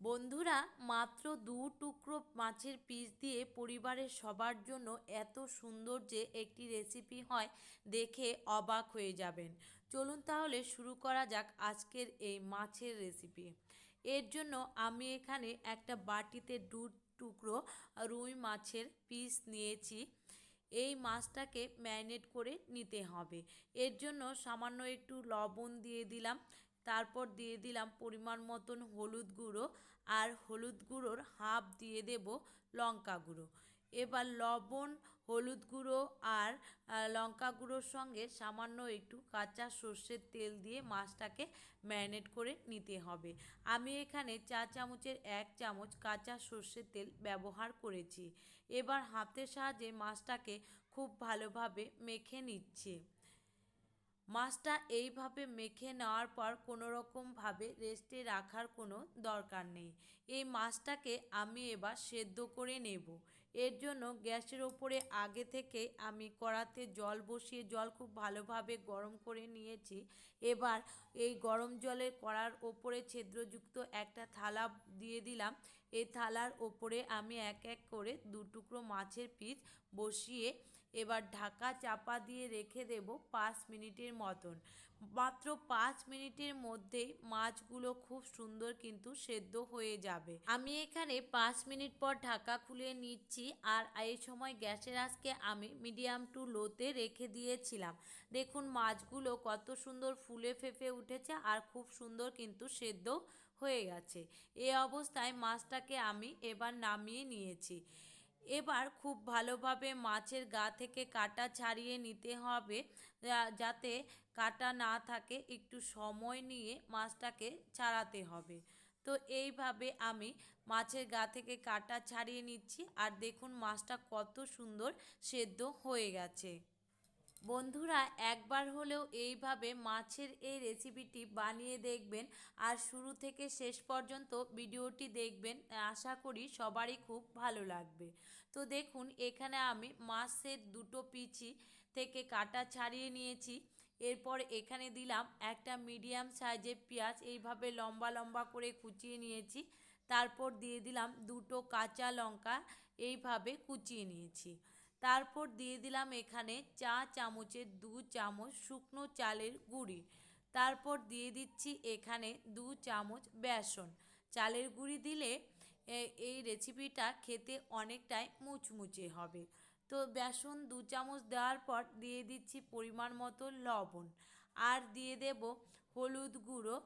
বন্ধুরা, মাত্র দু টুকরো মাছের পিস দিয়ে পরিবারের সবার জন্য এত সুন্দর যে একটি রেসিপি হয়, দেখে অবাক হয়ে যাবেন। চলুন তাহলে শুরু করা যাক আজকের এই মাছের রেসিপি এর জন্য আমি এখানে একটা বাটিতে দু টুকরো রুই মাছের পিস নিয়েছি। এই মাছটাকে ম্যারিনেট করে নিতে হবে। এর জন্য সামান্য একটু লবণ দিয়ে দিলাম। তারপর দিয়ে দিলাম পরিমাণ মতন হলুদ গুঁড়ো আর হলুদ গুঁড়োর হাফ দিয়ে দেব লঙ্কা গুঁড়ো। এবার লবণ, হলুদ গুঁড়ো আর লঙ্কা গুঁড়োর সঙ্গে সামান্য একটু কাঁচা সর্ষের তেল দিয়ে মাছটাকে ম্যারিনেট করে নিতে হবে। আমি এখানে চা চামচের এক চামচ কাঁচা সর্ষের তেল ব্যবহার করেছি। এবার হাতের সাহায্যে মাছটাকে খুব ভালোভাবে মেখে নিচ্ছি। মাছটা এইভাবে মেখে নেওয়ার পর কোনো রকমভাবে রেস্টে রাখার কোনো দরকার নেই। এই মাছটাকে আমি এবার সেদ্ধ করে নেব। এর জন্য গ্যাসের ওপরে আগে থেকে আমি কড়াতে জল বসিয়ে জল খুব ভালোভাবে গরম করে নিয়েছি। এবার এই গরম জলের কড়ার ওপরে ছিদ্রযুক্ত একটা থালা দিয়ে দিলাম। এই থালার ওপরে আমি এক এক করে দু টুকরো মাছের পিস বসিয়ে এবার ঢাকা চাপা দিয়ে রেখে দেব পাঁচ মিনিটের মতন। মাত্র পাঁচ মিনিটের মধ্যেই মাছগুলো খুব সুন্দর কিন্তু সেদ্ধ হয়ে যাবে। আমি এখানে পাঁচ মিনিট পর ঢাকা খুলে নিচ্ছি আর এই সময় গ্যাসের আজকে আমি মিডিয়াম টু লোতে রেখে দিয়েছিলাম। দেখুন মাছগুলো কত সুন্দর ফুলে ফেপে উঠেছে আর খুব সুন্দর কিন্তু সেদ্ধ হয়ে গেছে। এ অবস্থায় মাছটাকে আমি এবার নামিয়ে নিয়েছি। এবার খুব ভালোভাবে মাছের গা থেকে কাটা ছাড়িয়ে নিতে হবে যাতে কাটা না থাকে। একটু সময় নিয়ে মাছটাকে ছাড়াতে হবে। তো এইভাবে আমি মাছের গা থেকে কাটা ছাড়িয়ে নিচ্ছি। আর দেখুন মাছটা কত সুন্দর সেদ্ধ হয়ে গেছে। বন্ধুরা, একবার হলেও এইভাবে মাছের এই রেসিপিটি বানিয়ে দেখবেন আর শুরু থেকে শেষ পর্যন্ত ভিডিওটি দেখবেন। আশা করি সবারই খুব ভালো লাগবে। তো দেখুন, এখানে আমি মাছের দুটো পিচি থেকে কাটা ছাড়িয়ে নিয়েছি। এরপর এখানে দিলাম একটা মিডিয়াম সাইজের পেঁয়াজ, এইভাবে লম্বা লম্বা করে কুচিয়ে নিয়েছি। তারপর দিয়ে দিলাম দুটো কাঁচা লঙ্কা, এইভাবে কুচিয়ে নিয়েছি। তারপর দিয়ে দিলাম এখানে চা চামচের দু চামচ শুকনো চালের গুঁড়ি। তারপর দিয়ে দিচ্ছি এখানে দু চামচ বেসন। চালের গুঁড়ি দিলে এই রেসিপিটা খেতে অনেকটাই মুচমুচে হবে। তো বেসন দু চামচ দেওয়ার পর দিয়ে দিচ্ছি পরিমাণ মতো লবণ। আর দিয়ে দেব হলুদ গুঁড়ো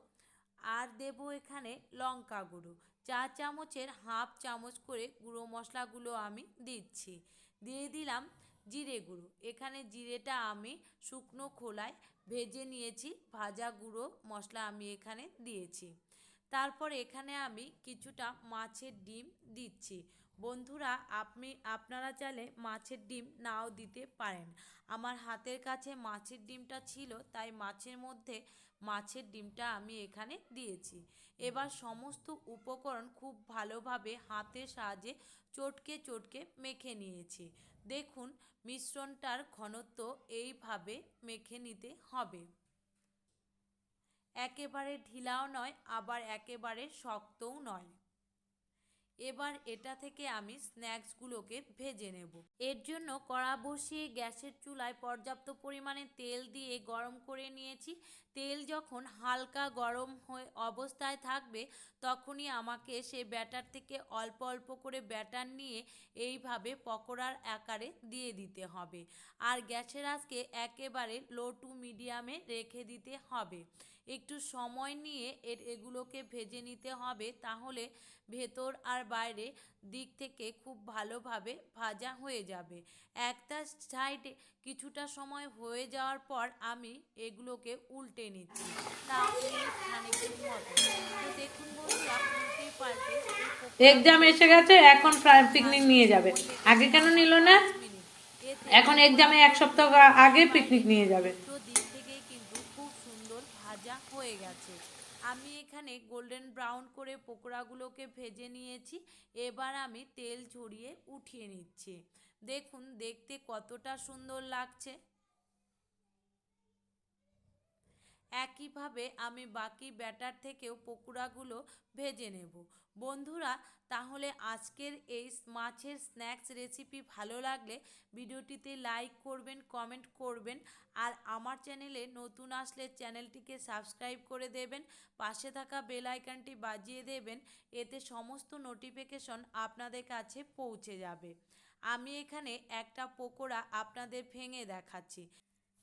আর দেব এখানে লঙ্কা গুঁড়ো। চা চামচের হাফ চামচ করে গুঁড়ো মশলাগুলো আমি দিচ্ছি। দিয়ে দিলাম জিরে গুঁড়ো। এখানে জিরেটা আমি শুকনো খোলায় ভেজে নিয়েছি। ভাজা গুঁড়ো মশলা আমি এখানে দিয়েছি। তারপর এখানে আমি কিছুটা মাছের ডিম দিচ্ছি। বন্ধুরা, আপনি, আপনারা চাইলে মাছের ডিম নাও দিতে পারেন। আমার হাতের কাছে মাছের ডিমটা ছিল, তাই মাছের মধ্যে মাছের ডিমটা আমি এখানে দিয়েছি। এবার সমস্ত উপকরণ খুব ভালোভাবে হাতের সাহায্যে চটকে চটকে মেখে নিয়েছি। দেখুন, মিশ্রণটার ঘনত্ব এইভাবে মেখে নিতে হবে। একেবারে ঢিলাও নয়, আবার একেবারে শক্তও নয়। এবার এটা থেকে আমি স্ন্যাক্সগুলোকে ভেজে নেব। এর জন্য কড়া বসিয়ে গ্যাসের চুলায় পর্যাপ্ত পরিমাণে তেল দিয়ে গরম করে নিয়েছি। তেল যখন হালকা গরম হয়ে অবস্থায় থাকবে, তখনই আমাকে সে ব্যাটার থেকে অল্প অল্প করে ব্যাটার নিয়ে এইভাবে পকোড়ার আকারে দিয়ে দিতে হবে। আর গ্যাসের আজকে একেবারে লো টু মিডিয়ামে রেখে দিতে হবে। একটু সময় নিয়ে এর এগুলোকে ভেজে নিতে হবে তাহলে ভেতর আর বাইরে দিক থেকে খুব ভালোভাবে ভাজা হয়ে যাবে। একটা সাইডে কিছুটা সময় হয়ে যাওয়ার পর আমি এগুলোকে উল্টে নিচ্ছি। তাও মিনিট খানেকের মতো। তো দেখুন বন্ধুরা উল্টে পাল্টে এক্সাম এসে গেছে এখন পিকনিক নিয়ে যাবে। আগে কেন নিল না? এখন এক্সামে এক সপ্তাহ আগে পিকনিক নিয়ে যাবে দুটো দিক থেকেই কিন্তু খুব সুন্দর ভাজা হয়ে গেছে। আমি এখানে গোল্ডেন ব্রাউন করে পকোড়াগুলোকে ভেজে নিয়েছি। এবার আমি তেল ছড়িয়ে উঠিয়ে নিচ্ছি। দেখুন, দেখতে কতটা সুন্দর লাগছে। একইভাবে আমি বাকি ব্যাটার থেকেও পকোড়াগুলো ভেজে নেব। বন্ধুরা, তাহলে আজকের এই মাছের স্ন্যাক্স রেসিপি ভালো লাগলে ভিডিওটিতে লাইক করবেন, কমেন্ট করবেন আর আমার চ্যানেলে নতুন আসলে চ্যানেলটিকে সাবস্ক্রাইব করে দেবেন, পাশে থাকা বেল আইকনটি বাজিয়ে দেবেন, এতে সমস্ত নোটিফিকেশন আপনাদের কাছে পৌঁছে যাবে। আমি এখানে একটা পকোড়া আপনাদের ভেঙে দেখাচ্ছি।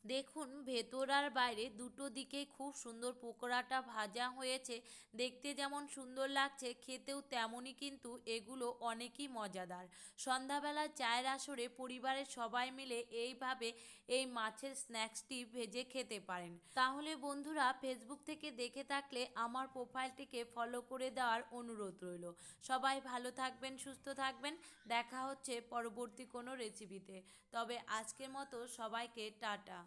দেখুন, ভেতর আর বাইরে দুটো দিকেই খুব সুন্দর পকোড়াটা ভাজা হয়েছে। দেখতে যেমন সুন্দর লাগছে, খেতেও তেমনই কিন্তু এগুলো অনেকই মজাদার। সন্ধ্যাবেলায় চায়ের আসরে পরিবারের সবাই মিলে এইভাবে এই মাছের স্ন্যাক্সটি ভেজে খেতে পারেন। তাহলে বন্ধুরা ফেসবুক থেকে দেখে থাকলে আমার প্রোফাইলটিকে ফলো করে দেওয়ার অনুরোধ রইল। সবাই ভালো থাকবেন, সুস্থ থাকবেন। দেখা হচ্ছে পরবর্তী কোনো রেসিপিতে তবে আজকের মতো সবাইকে টাটা।